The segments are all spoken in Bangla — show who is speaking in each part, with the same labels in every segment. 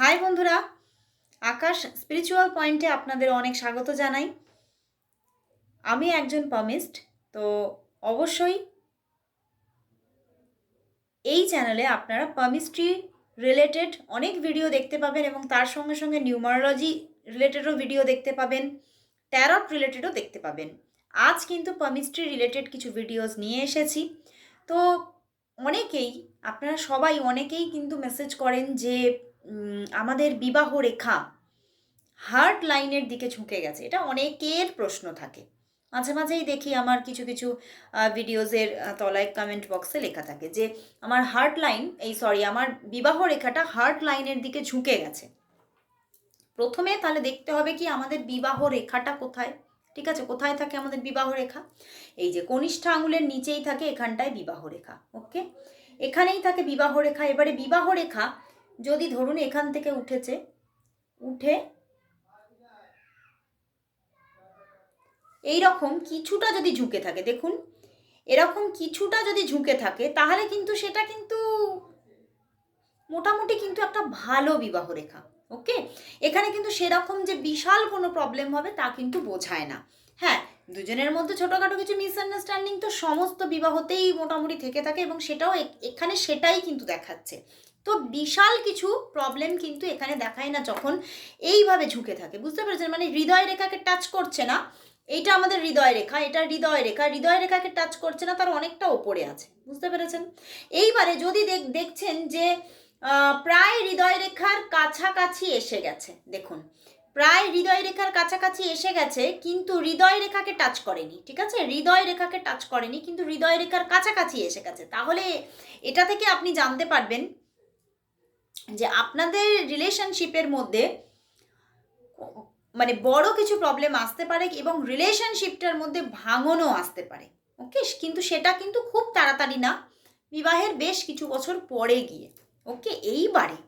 Speaker 1: হাই বন্ধুরা, আকাশ স্পিরিচুয়াল পয়েন্টে আপনাদের অনেক স্বাগত জানাই। আমি একজন পামিস্ট তো অবশ্যই এই চ্যানেলে আপনারা পামিস্ট্রি রিলেটেড অনেক ভিডিও দেখতে পাবেন এবং তার সঙ্গে সঙ্গে নিউমারোলজি রিলেটেডও ভিডিও দেখতে পাবেন ট্যারট রিলেটেডও দেখতে পাবেন। আজ কিন্তু পামিস্ট্রি রিলেটেড কিছু ভিডিওস নিয়ে এসেছি। তো অনেকেই, আপনারা সবাই অনেকেই কিন্তু মেসেজ করেন যে আমাদের বিবাহ রেখা হার্ট লাইনের দিকে ঝুঁকে গেছে। এটা অনেকের প্রশ্ন থাকে। মাঝে মাঝেই দেখি আমার কিছু কিছু ভিডিওজের তলায় কমেন্ট বক্সে লেখা থাকে যে, আমার হার্ট লাইন এই সরি আমার বিবাহ রেখাটা হার্ট লাইনের দিকে ঝুঁকে গেছে। প্রথমে তাহলে দেখতে হবে কি, আমাদের বিবাহ রেখাটা কোথায়? ঠিক আছে, কোথায় থাকে আমাদের বিবাহ রেখা? এই যে কনিষ্ঠ আঙুলের নিচেই থাকে এখানটায় বিবাহ রেখা ওকে এখানেই থাকে বিবাহ রেখা। এবারে বিবাহ রেখা যদি ধরুন এখান থেকে উঠেছে, উঠে এই রকম কিছুটা যদি ঝুঁকে থাকে, দেখুন, এরকম কিছুটা যদি ঝুঁকে থাকে, তাহলে কিন্তু সেটা কিন্তু মোটামুটি কিন্তু একটা ভালো বিবাহ রেখা, ওকে? এখানে কিন্তু সেরকম যে বিশাল কোনো প্রবলেম হবে তা কিন্তু বোঝায় না। হ্যাঁ দুজনের মধ্যে ছোটোখাটো কিছু মিসআন্ডারস্ট্যান্ডিং তো সমস্ত বিবাহতেই মোটামুটি থেকে থাকে এবং সেটাও এখানে সেটাই কিন্তু দেখাচ্ছে। তো বিশাল কিছু প্রবলেম কিন্তু এখানে দেখায় না যখন এইভাবে ঝুঁকে থাকে। বুঝতে পেরেছেন? মানে হৃদয় রেখাকে টাচ করছে না, এইটা আমাদের হৃদয় রেখা, এটা হৃদয় রেখা, হৃদয় রেখাকে টাচ করছে না, তার অনেকটা ওপরে আছে। বুঝতে পেরেছেন? এইবারে যদি দেখ, দেখছেন যে প্রায় হৃদয় রেখার কাছাকাছি এসে গেছে, দেখুন। প্রায় হৃদয় রেখার কাছাকাছি এসে গেছে, কিন্তু হৃদয় রেখাকে টাচ করেনি, ঠিক আছে? হৃদয় রেখাকে টাচ করেনি, কিন্তু হৃদয় রেখার কাছাকাছি এসে গেছে। তাহলে এটা থেকে আপনি জানতে পারবেন যে আপনাদের রিলেশনশিপের মধ্যে মানে বড় কিছু প্রবলেম আসতে পারে এবং রিলেশনশিপটার মধ্যে ভাঙনও আসতে পারে। ওকে কিন্তু সেটা কিন্তু খুব তাড়াতাড়ি না। বিবাহের বেশ কিছু বছর পরে গিয়ে। ওকে এইবারে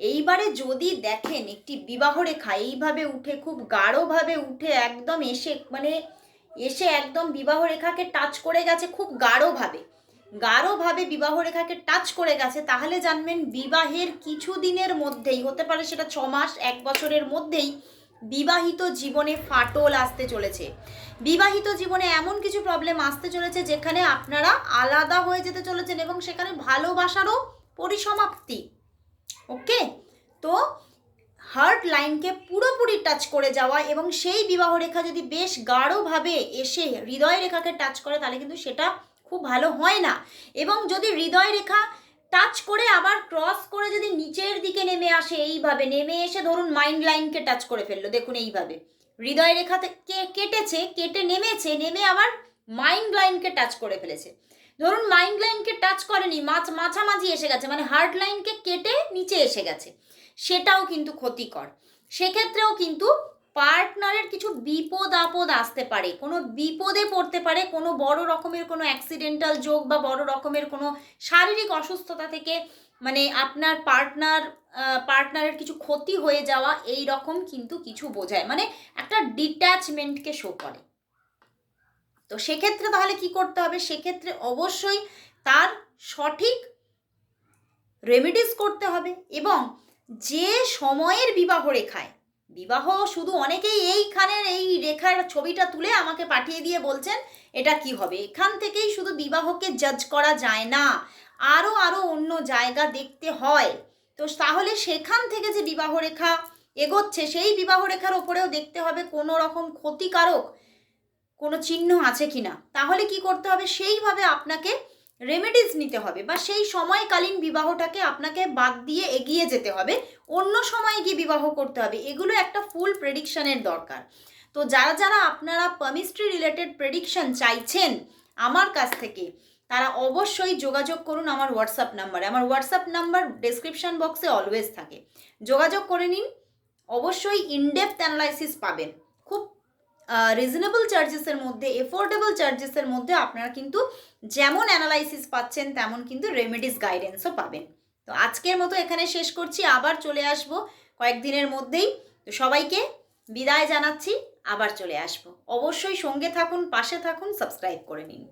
Speaker 1: এইবারে যদি দেখেন একটি বিবাহ রেখা এইভাবে উঠে, খুব গাঢ়ভাবে উঠে একদম এসে মানে এসে একদম বিবাহ রেখাকে টাচ করে গেছে খুব গাঢ়ভাবে। গাঢ়ভাবে বিবাহ রেখাকে টাচ করে গেছে, তাহলে জানবেন বিবাহের কিছু দিনের মধ্যেই, হতে পারে সেটা ছ মাস, এক বছরের মধ্যেই বিবাহিত জীবনে ফাটল আসতে চলেছে। বিবাহিত জীবনে এমন কিছু প্রবলেম আসতে চলেছে যেখানে আপনারা আলাদা হয়ে যেতে চলেছেন এবং সেখানে ভালোবাসারও পরিসমাপ্তি। ওকে? তো হার্ট লাইনকে পুরোপুরি টাচ করে যাওয়া এবং সেই বিবাহ রেখা যদি বেশ গাঢ়ভাবে এসে হৃদয় রেখাকে টাচ করে, তাহলে কিন্তু সেটা খুব ভালো হয় না। এবং যদি হৃদয় রেখা টাচ করে আবার ক্রস করে যদি নিচের দিকে নেমে আসে এইভাবে, নেমে এসে ধরুন মাইন্ড লাইনকে টাচ করে ফেলল, দেখুন এইভাবে। হৃদয় রেখা কেটেছে, কেটে নেমেছে, নেমে আবার মাইন্ড লাইনকে টাচ করে ফেলেছে। ধরুন মাইন্ড লাইনকে টাচ করেনি, মাছ মাঝামাঝি এসে গেছে মানে হার্ট লাইনকে কেটে নিচে এসে গেছে। সেটাও কিন্তু ক্ষতিকর। সেক্ষেত্রেও কিন্তু পার্টনারের কিছু বিপদ আপদ আসতে পারে, কোনো বিপদে পড়তে পারে, কোনো বড় রকমের কোনো অ্যাক্সিডেন্টাল যোগ বা বড় রকমের কোনো শারীরিক অসুস্থতা থেকে মানে আপনার পার্টনার পার্টনারের কিছু ক্ষতি হয়ে যাওয়া, এই রকম কিন্তু কিছু বোঝায়। মানে একটা ডিট্যাচমেন্টকে শো করে। তো সেক্ষেত্রে তাহলে কি করতে হবে? সেক্ষেত্রে অবশ্যই তার সঠিক রেমিডিস করতে হবে এবং যে সময়ের বিবাহ রেখায় বিবাহ শুধু অনেকেই এইখানের এই রেখার ছবিটা তুলে আমাকে পাঠিয়ে দিয়ে বলছেন, এটা কি হবে? এখান থেকেই শুধু বিবাহকে জাজ করা যায় না আরও আরও অন্য জায়গা দেখতে হয়। তো তাহলে সেখান থেকে যে বিবাহ রেখা এগোচ্ছে, সেই বিবাহ রেখার ওপরেও দেখতে হবে কোনো রকম ক্ষতিকারক কোনো চিহ্ন আছে কি না তাহলে কি করতে হবে? সেইভাবে আপনাকে রেমেডিস নিতে হবে বা সেই সময়কালীন বিবাহটাকে আপনাকে বাদ দিয়ে এগিয়ে যেতে হবে। অন্য সময় গিয়ে বিবাহ করতে হবে, এগুলো একটা ফুল প্রেডিকশনের দরকার। তো যারা যারা আপনারা পামিস্ট্রি রিলেটেড প্রেডিকশন চাইছেন আমার কাছ থেকে, তারা অবশ্যই যোগাযোগ করুন আমার হোয়াটসঅ্যাপ নাম্বারে আমার হোয়াটসঅ্যাপ নাম্বার ডেসক্রিপশন বক্সে অলওয়েজ থাকে। যোগাযোগ করে নিন, অবশ্যই ইনডেপথ অ্যানালাইসিস পাবেন। রিজনেবল চার্জেসের মধ্যে এফোর্ডেবল চার্জেসের মধ্যে আপনারা কিন্তু যেমন অ্যানালাইসিস পাচ্ছেন, তেমন কিন্তু রেমেডিস গাইডেন্সও পাবেন। তো আজকের মতো এখানে শেষ করছি, আবার চলে আসব কয়েকদিনের মধ্যেই। তো সবাইকে বিদায় জানাচ্ছি, আবার চলে আসব। অবশ্যই সঙ্গে থাকুন, পাশে থাকুন সাবস্ক্রাইব করে নিন।